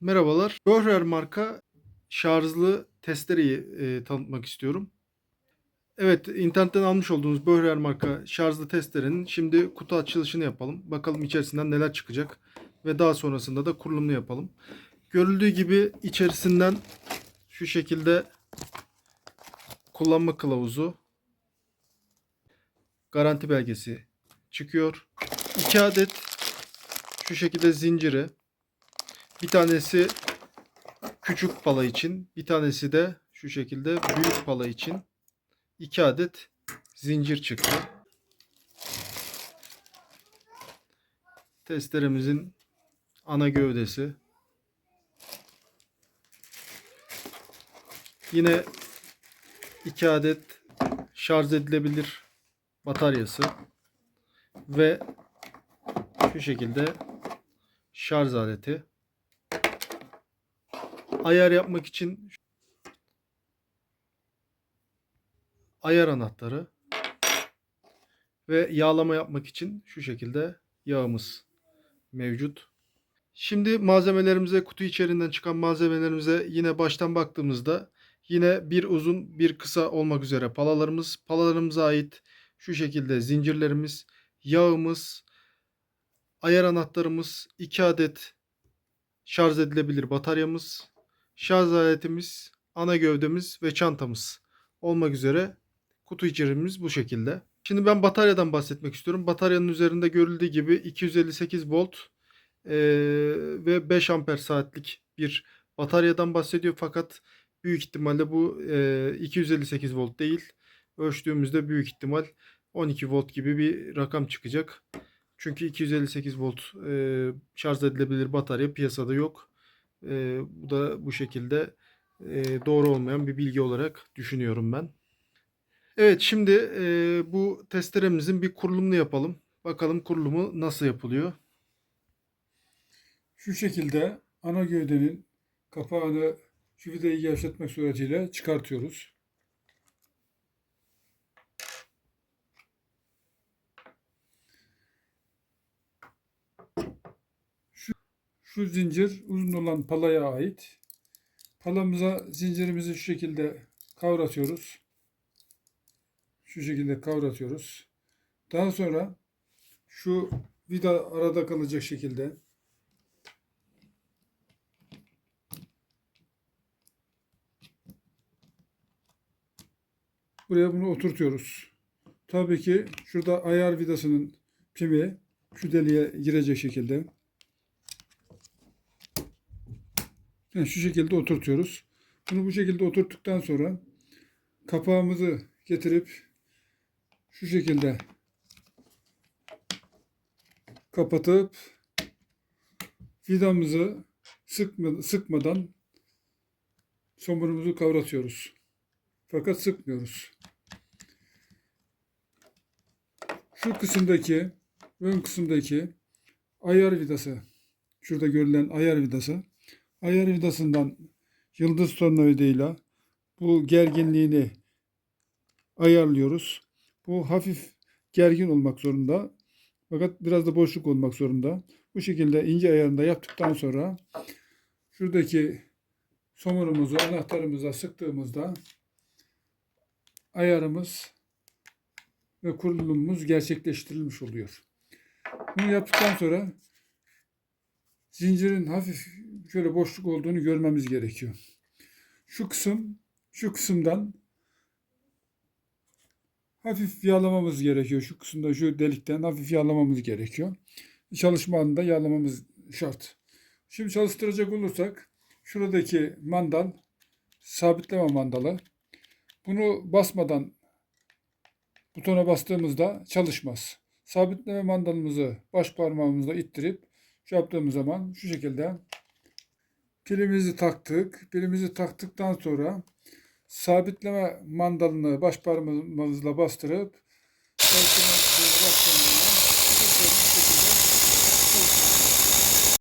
Merhabalar. Böhrer marka şarjlı testereyi e, tanıtmak istiyorum. Evet, internetten almış olduğunuz Böhrer marka şarjlı testerenin şimdi kutu açılışını yapalım. Bakalım içerisinden neler çıkacak ve daha sonrasında da kurulumunu yapalım. Görüldüğü gibi içerisinden şu şekilde kullanma kılavuzu, garanti belgesi çıkıyor. 2 adet şu şekilde zinciri, bir tanesi küçük pala için, bir tanesi de şu şekilde büyük pala için 2 adet zincir çıktı. Testeremizin ana gövdesi. Yine 2 adet şarj edilebilir bataryası ve şu şekilde şarj aleti. Ayar yapmak için ayar anahtarı ve yağlama yapmak için şu şekilde yağımız mevcut. Şimdi malzemelerimize kutu içerisinden çıkan malzemelerimize yine baştan baktığımızda yine bir uzun bir kısa olmak üzere palalarımız, palalarımıza ait şu şekilde zincirlerimiz, yağımız, ayar anahtarımız, 2 adet şarj edilebilir bataryamız, şarj aletimiz, ana gövdemiz ve çantamız olmak üzere kutu içeriğimiz bu şekilde. Şimdi ben bataryadan bahsetmek istiyorum. Bataryanın üzerinde görüldüğü gibi 258 volt eee, ve 5 amper saatlik bir bataryadan bahsediyor. Fakat büyük ihtimalle bu eee, 258 volt değil. Ölçtüğümüzde büyük ihtimal 12 volt gibi bir rakam çıkacak. Çünkü 258 volt eee, şarj edilebilir batarya piyasada yok. Eee, bu da bu şekilde eee, doğru olmayan bir bilgi olarak düşünüyorum ben. Evet şimdi eee, bu testeremizin bir kurulumunu yapalım. Bakalım kurulumu nasıl yapılıyor. Şu şekilde ana gövdenin kapağını şu vidayı gevşetmek suretiyle çıkartıyoruz. Şu zincir uzun olan palaya ait. Palamıza zincirimizi şu şekilde kavratıyoruz. Şu şekilde kavratıyoruz. Daha sonra şu vida arada kalacak şekilde Buraya bunu oturtuyoruz. Tabii ki şurada ayar vidasının pimi şu deliğe girecek şekilde. Yani şu şekilde oturtuyoruz. Bunu bu şekilde oturttuktan sonra kapağımızı getirip şu şekilde kapatıp vidamızı sıkma, sıkmadan somurumuzu kavratıyoruz. Fakat sıkmıyoruz. Şu kısımdaki, ön kısımdaki ayar vidası, şurada görülen ayar vidası, ayar vidasından yıldız tornavidayla bu gerginliğini ayarlıyoruz. Bu hafif gergin olmak zorunda. Fakat biraz da boşluk olmak zorunda. Bu şekilde ince ayarında yaptıktan sonra şuradaki somurumuzu anahtarımıza sıktığımızda ayarımız ve kurulumumuz gerçekleştirilmiş oluyor. Bunu yaptıktan sonra zincirin hafif şöyle boşluk olduğunu görmemiz gerekiyor. Şu kısım, şu kısımdan hafif yağlamamız gerekiyor. Şu kısımda, şu delikten hafif yağlamamız gerekiyor. Çalışma anında yağlamamız şart. Şimdi çalıştıracak olursak şuradaki mandal sabitleme mandalı bunu basmadan butona bastığımızda çalışmaz. Sabitleme mandalımızı baş parmağımızla ittirip şu yaptığımız zaman şu şekilde pilimizi taktık. Pilimizi taktıktan sonra sabitleme mandalını baş parmağımızla bastırıp şekilde